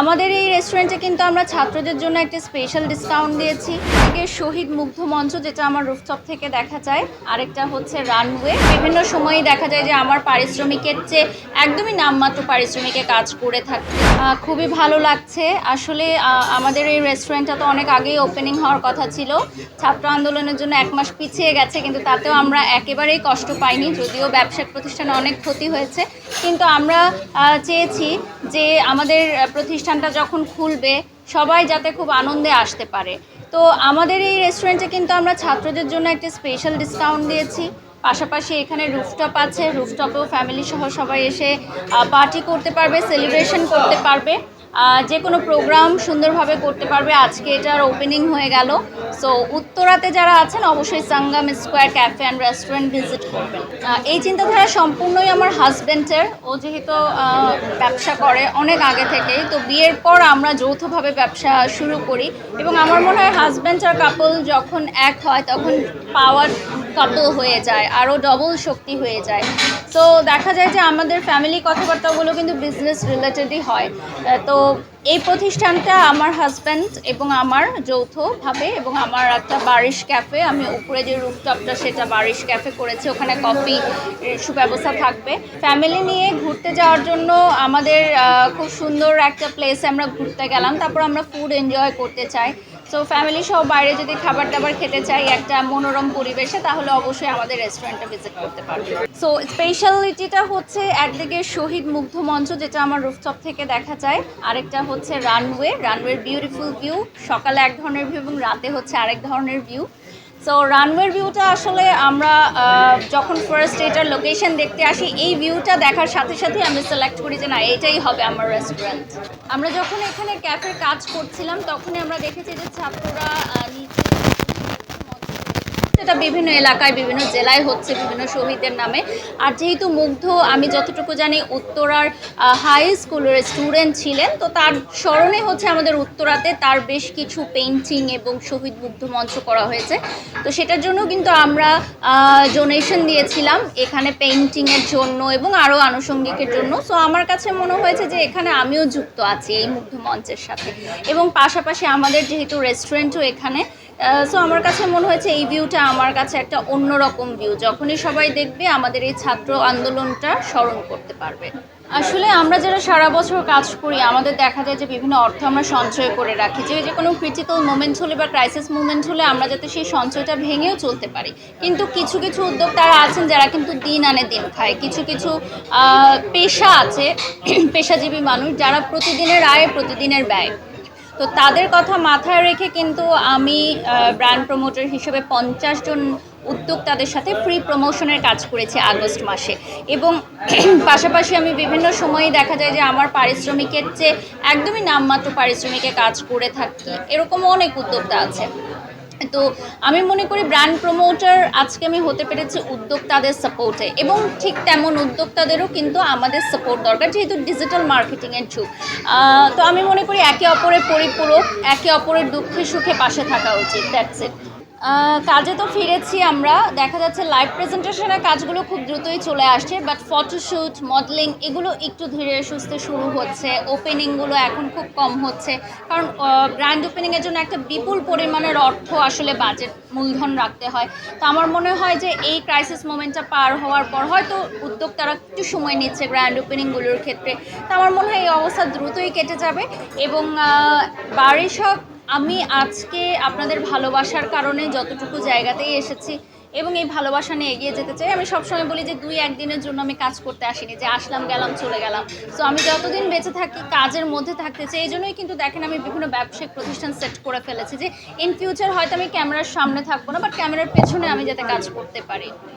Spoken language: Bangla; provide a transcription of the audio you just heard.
আমাদের এই রেস্টুরেন্টে কিন্তু আমরা ছাত্রদের জন্য একটা স্পেশাল ডিসকাউন্ট দিয়েছি। থেকে শহীদ মুগ্ধ মঞ্চ যেটা আমার রুফটপ থেকে দেখা যায় আরেকটা হচ্ছে রানওয়ে বিভিন্ন সময়ই দেখা যায় যে আমার পারিশ্রমিকের চেয়ে একদমই নামমাত্র পারিশ্রমিকে কাজ করে থাকি। খুবই ভালো লাগছে। আসলে আমাদের এই রেস্টুরেন্টটা তো অনেক আগেই ওপেনিং হওয়ার কথা ছিল। ছাত্র আন্দোলনের জন্য এক মাস পিছিয়ে গেছে কিন্তু তাতেও আমরা একেবারেই কষ্ট পাইনি যদিও ব্যবসায়িক প্রতিষ্ঠানে অনেক ক্ষতি হয়েছে। কিন্তু আমরা চেয়েছি যে আমাদের আহ, প্রতিষ্ঠানটা যখন খুলবে, সবাই যাতে খুব আনন্দে আসতে পারে। তো আমাদের এই রেস্টুরেন্টে কিন্তু আমরা ছাত্রদের জন্য একটা স্পেশাল ডিসকাউন্ট দিয়েছি। পাশাপাশি এখানে রুফটপ আছে। রুফটপেও ফ্যামিলি সহ সবাই এসে পার্টি করতে পারবে সেলিব্রেশন করতে পারবে। যে কোনো প্রোগ্রাম সুন্দরভাবে করতে পারবে। আজকে এটার ওপেনিং হয়ে গেল। সো উত্তরাতে যারা আছেন, অবশ্যই Sangam square cafe and restaurant visit করবেন। এই চিন্তাধারা সম্পূর্ণই আমার হাজব্যান্ডের ও যেহেতু ব্যবসা করে অনেক আগে থেকেই, তো বিয়ের পর আমরা যৌথভাবে ব্যবসা শুরু করি। এবং আমার মনে হয় হাজব্যান্ড আর কাপল যখন এক হয়, তখন পাওয়ার কাপল হয়ে যায় আরও ডবল শক্তি হয়ে যায়। তো দেখা যায় যে আমাদের ফ্যামিলি কথাবার্তাগুলো কিন্তু বিজনেস রিলেটেডই হয়। তো এই প্রতিষ্ঠানটা আমার হাজব্যান্ড এবং আমার যৌথভাবে এবং আমার একটা বারিশ ক্যাফে আমি উপরে যে রুফটপটা সেটা বারিশ ক্যাফে করেছি, ওখানে কফি সুব্যবস্থা থাকবে। ফ্যামিলি নিয়ে ঘুরতে যাওয়ার জন্য আমাদের খুব সুন্দর একটা প্লেসে আমরা ঘুরতে গেলাম, তারপর আমরা ফুড এনজয় করতে চাই। সো ফ্যামিলি সহ বাইরে যদি খাবার দাবার খেতে চাই একটা মনোরম পরিবেশে, তাহলে অবশ্যই আমাদের রেস্টুরেন্টটা ভিজিট করতে পারবে। সো স্পেশালিটিটা হচ্ছে একদিকে শহীদ মুগ্ধ মঞ্চ, যেটা আমার রুফটপ থেকে দেখা যায়। আরেকটা হচ্ছে রানওয়ে রানওয়ের বিউটিফুল ভিউ সকালে এক ধরনের ভিউ এবং রাতে হচ্ছে আরেক ধরনের ভিউ সো রানওয়ের ভিউটা আসলে আমরা যখন ফার্স্ট এটার লোকেশন দেখতে আসি, এই ভিউটা দেখার সাথে সাথে আমি সিলেক্ট করি যে না, এটাই হবে আমার রেস্টুরেন্ট আমরা যখন এখানে ক্যাফের কাজ করছিলাম, তখনই আমরা দেখেছি যে ছাত্ররা এটা বিভিন্ন এলাকায়, বিভিন্ন জেলায় হচ্ছে বিভিন্ন শহীদের নামে। আর যেহেতু মুগ্ধ, আমি যতটুকু জানি উত্তরার হাই স্কুলের স্টুডেন্ট ছিলেন, তো তার স্মরণে হচ্ছে আমাদের উত্তরাতে তার বেশ কিছু পেইন্টিং এবং শহীদ মুগ্ধ মঞ্চ করা হয়েছে। তো সেটার জন্য কিন্তু আমরা ডোনেশন দিয়েছিলাম এখানে পেইন্টিংয়ের জন্য এবং আরও আনুষঙ্গিকের জন্য। সো আমার কাছে মনে হয়েছে যে এখানে আমিও যুক্ত আছি এই মুগ্ধ মঞ্চের সাথে। এবং পাশাপাশি আমাদের যেহেতু রেস্টুরেন্টও এখানে সো আমার কাছে মনে হয়েছে এই ভিউটা আমার কাছে একটা অন্যরকম ভিউ যখনই সবাই দেখবে আমাদের এই ছাত্র আন্দোলনটা স্মরণ করতে পারবে। আসলে আমরা যারা সারা বছর কাজ করি, আমাদের দেখা যায় যে বিভিন্ন অর্থ আমরা সঞ্চয় করে রাখি। যে যে কোনো ক্রিটিক্যাল মোমেন্ট হলে বা ক্রাইসিস মোমেন্ট হলে আমরা যাতে সেই সঞ্চয়টা ভেঙেও চলতে পারি। কিন্তু কিছু কিছু উদ্যোক্তারা আছেন যারা কিন্তু দিন আনে দিন খায়। কিছু কিছু পেশা আছে, পেশাজীবী মানুষ যারা প্রতিদিনের আয়, প্রতিদিনের ব্যয়। তো তাদের কথা মাথায় রেখে কিন্তু আমি ব্র্যান্ড প্রমোটার হিসেবে পঞ্চাশ জন উদ্যোক্তাদের সাথে ফ্রি প্রমোশনের কাজ করেছি আগস্ট মাসে। এবং পাশাপাশি আমি বিভিন্ন সময়ে দেখা যায় যে আমার পারিশ্রমিকের চেয়ে একদমই নামমাত্র পারিশ্রমিকে কাজ করে থাকি এরকম অনেক উদ্যোক্তা আছে। তো আমি মনে করি ব্র্যান্ড প্রমোটার আজকে আমি হতে পেরেছি উদ্যোক্তাদের সাপোর্টে এবং ঠিক তেমন উদ্যোক্তাদেরও কিন্তু আমাদের সাপোর্ট দরকার, যেহেতু ডিজিটাল মার্কেটিংয়ের যুগ। তো আমি মনে করি একে অপরের পরিপূরক, একে অপরের দুঃখে সুখে পাশে থাকা উচিত দ্যাটস ইট কাজে তো ফিরেছি আমরা। দেখা যাচ্ছে লাইভ প্রেজেন্টেশনের কাজগুলো খুব দ্রুতই চলে আসছে বাট ফটোশ্যুট মডেলিং এগুলো একটু ধীরে সুস্থে শুরু হচ্ছে। ওপেনিংগুলো এখন খুব কম হচ্ছে। কারণ ব্র্যান্ড ওপেনিংয়ের জন্য একটা বিপুল পরিমাণের অর্থ আসলে বাজেট মূলধন রাখতে হয়। তো আমার মনে হয় যে এই ক্রাইসিস মোমেন্টটা পার হওয়ার পর হয়তো উদ্যোক্তারা একটু সময় নিচ্ছে ব্র্যান্ড ওপেনিংগুলোর ক্ষেত্রে। তো আমার মনে হয় এই অবস্থা দ্রুতই কেটে যাবে এবং বারিশ হক আমি আজকে আপনাদের ভালোবাসার কারণে যতটুকু জায়গাতেই এসেছি এবং এই ভালোবাসা নিয়ে এগিয়ে যেতে চাই, আমি সবসময় বলি যে দুই একদিনের জন্য আমি কাজ করতে আসিনি, যে আসলাম, গেলাম, চলে গেলাম। সো আমি যতদিন বেঁচে থাকি, কাজের মধ্যে থাকতে চাই, এই জন্যই কিন্তু দেখেন আমি বিভিন্ন ব্যবসায়িক প্রতিষ্ঠান সেট করে ফেলেছি যে ইন ফিউচার হয়তো আমি ক্যামেরার সামনে থাকব না বাট ক্যামেরার পেছনে আমি যাতে কাজ করতে পারি।